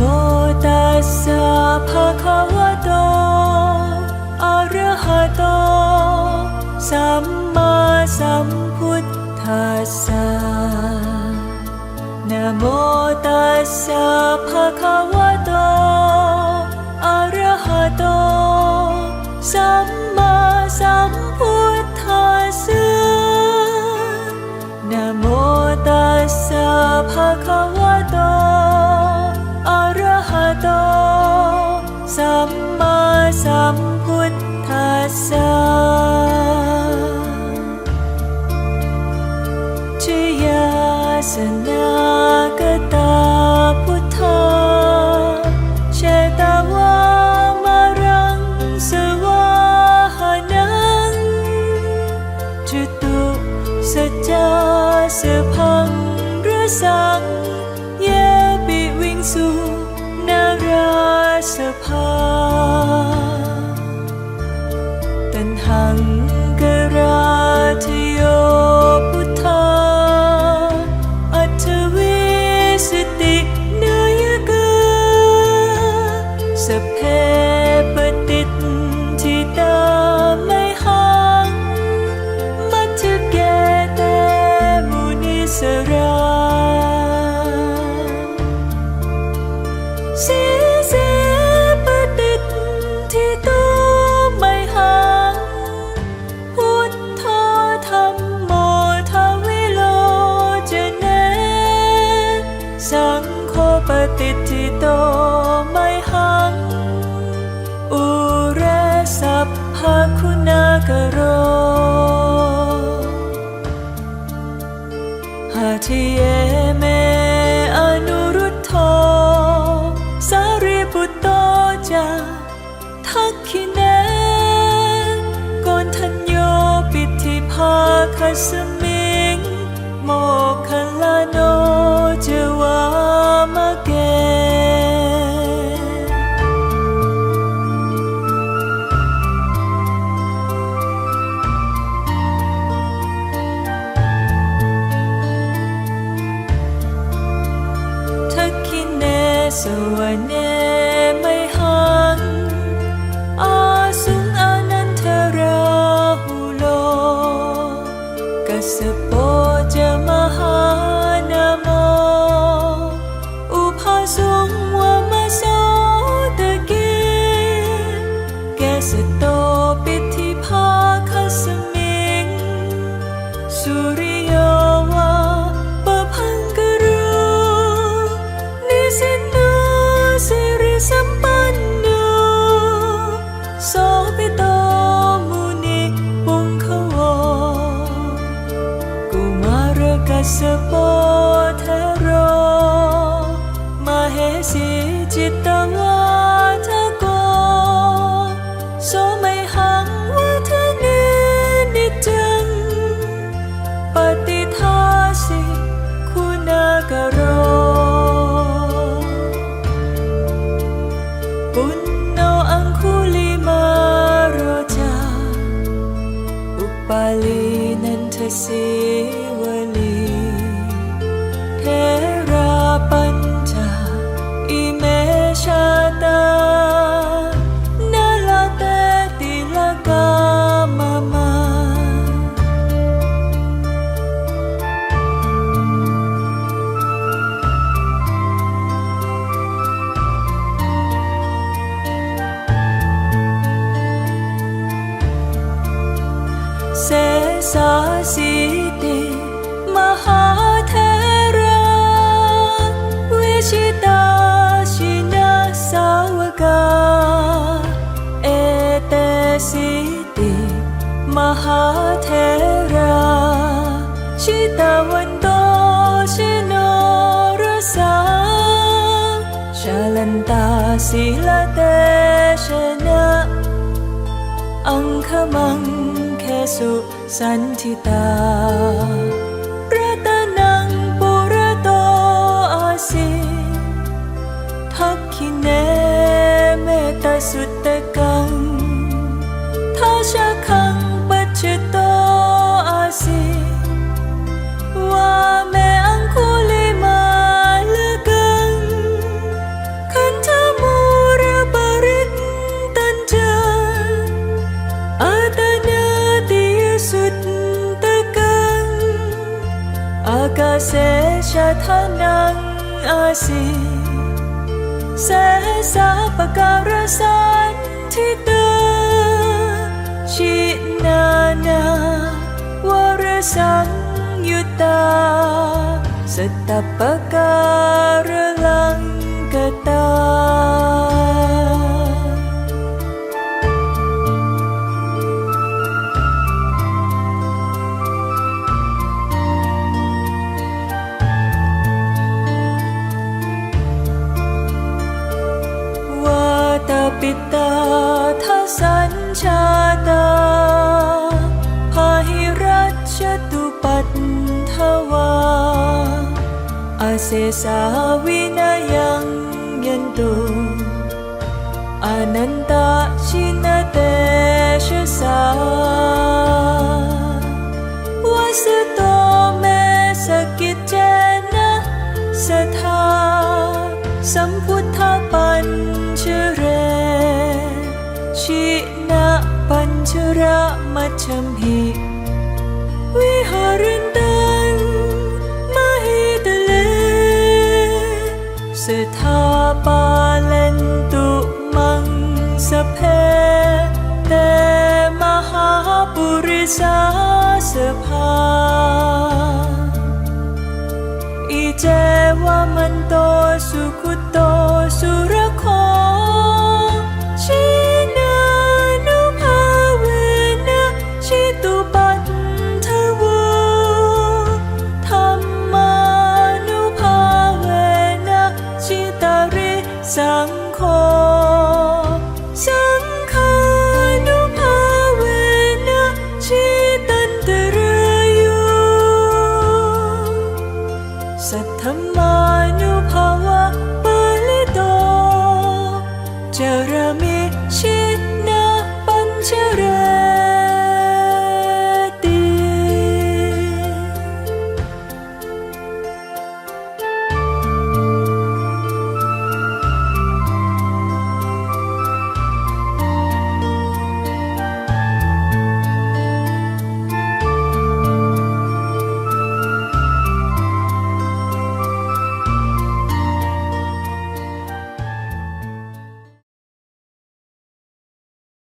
มตัสสะภะคะวะโต อะระหะโต สัมมาสัมพุทธัสสะนะโมตัสสะภะคะวะ พุทธาสส เป็นหังกัน ติดที่โตไม่หังอุระสัพพาคุณากโรหาที่ so I never 是一段我的歌，所美行我的你你真，不的他是苦那个肉，不闹安苦里马罗家，不巴里能特西。 สาสีติมหาเทระวิชิตาชินาสาวกา เอเตสิติมหาเทระชิตาวันโตชิโนรสาชาลันตาศิลเตชนะ อังคมัง เทสุสันทิตา ทานังอาสิเสสาปการสันทิเตชินานาวรสังยุตาสตปปการลังกตา อาเซสา สถาปาลันตุมังสเพเตมหาปุริสาสภาอิเจวามันโตสุขุโต สังโฆสังฆานุภาเวนะชิตันตรายโยสัทธมานุภาวะปาลิโตจรมิชี